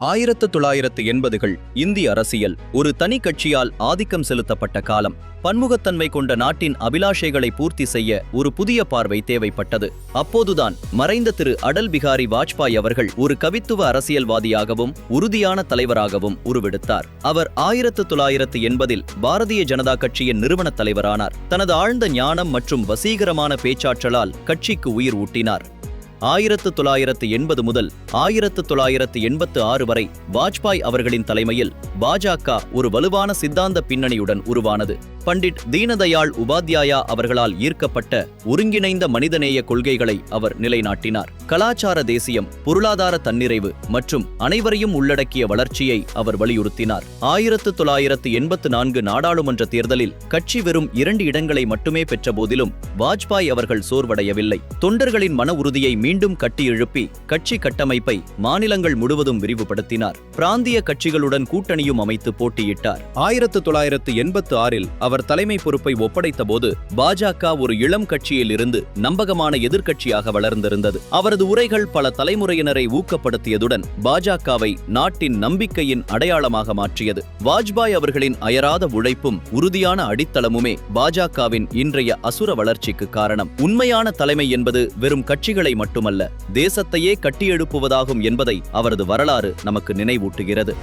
ஆயிரத்து தொள்ளாயிரத்து எண்பதுகள் இந்திய அரசியல் ஒரு தனி கட்சியால் ஆதிக்கம் செலுத்தப்பட்ட காலம். பன்முகத்தன்மை கொண்ட நாட்டின் அபிலாஷைகளை பூர்த்தி செய்ய ஒரு புதிய பார்வை தேவைப்பட்டது. அப்போதுதான் மறைந்த திரு அடல் பிகாரி வாஜ்பாய் அவர்கள் ஒரு கவித்துவ அரசியல்வாதியாகவும் உறுதியான தலைவராகவும் உருவெடுத்தார். அவர் ஆயிரத்து தொள்ளாயிரத்து எண்பதில் பாரதிய ஜனதா கட்சியின் நிறுவனத் தலைவரானார். தனது ஆழ்ந்த ஞானம் மற்றும் வசீகரமான பேச்சாற்றலால் கட்சிக்கு உயிர் ஊட்டினார். ஆயிரத்து தொள்ளாயிரத்து எண்பது முதல் ஆயிரத்து தொள்ளாயிரத்து எண்பத்து ஆறு வரை வாஜ்பாய் அவர்களின் தலைமையில் பாஜக ஒரு வலுவான சித்தாந்த பின்னணியுடன் உருவானது. பண்டிட் தீனதயாள் உபாத்யாயா அவர்களால் ஈர்க்கப்பட்ட ஒருங்கிணைந்த மனிதநேய கொள்கைகளை அவர் நிலைநாட்டினார். கலாச்சார தேசியம் பொருளாதார தன்னிறைவு மற்றும் அனைவரையும் உள்ளடக்கிய வளர்ச்சியை அவர் வலியுறுத்தினார். ஆயிரத்து தொள்ளாயிரத்து எண்பத்து நான்கு நாடாளுமன்ற தேர்தலில் கட்சி வெறும் இரண்டு இடங்களை மட்டுமே பெற்ற போதிலும் வாஜ்பாய் அவர்கள் சோர்வடையவில்லை. தொண்டர்களின் மன உறுதியை மீண்டும் கட்டியெழுப்பி கட்சி கட்டமைப்பை மாநிலங்கள் முழுவதும் விரிவுபடுத்தினார். பிராந்திய கட்சிகளுடன் கூட்டணியும் அமைத்து போட்டியிட்டார். ஆயிரத்து தொள்ளாயிரத்து எண்பத்து ஆறில் அவர் தலைமை பொறுப்பை ஒப்படைத்த போது பாஜக ஒரு இளம் கட்சியில் இருந்து நம்பகமான எதிர்க்கட்சியாக வளர்ந்திருந்தது. அவரது உரைகள் பல தலைமுறையினரை ஊக்கப்படுத்தியதுடன் பாஜகவை நாட்டின் நம்பிக்கையின் அடையாளமாக மாற்றியது. வாஜ்பாய் அவர்களின் அயராத உழைப்பும் உறுதியான அடித்தளமுமே பாஜகவின் இன்றைய அசுர வளர்ச்சிக்கு காரணம். உண்மையான தலைமை என்பது வெறும் கட்சிகளை மட்டுமல்ல தேசத்தையே கட்டியெழுப்புவதாகும் என்பதை அவரது வரலாறு நமக்கு நினைவூட்டுகிறது.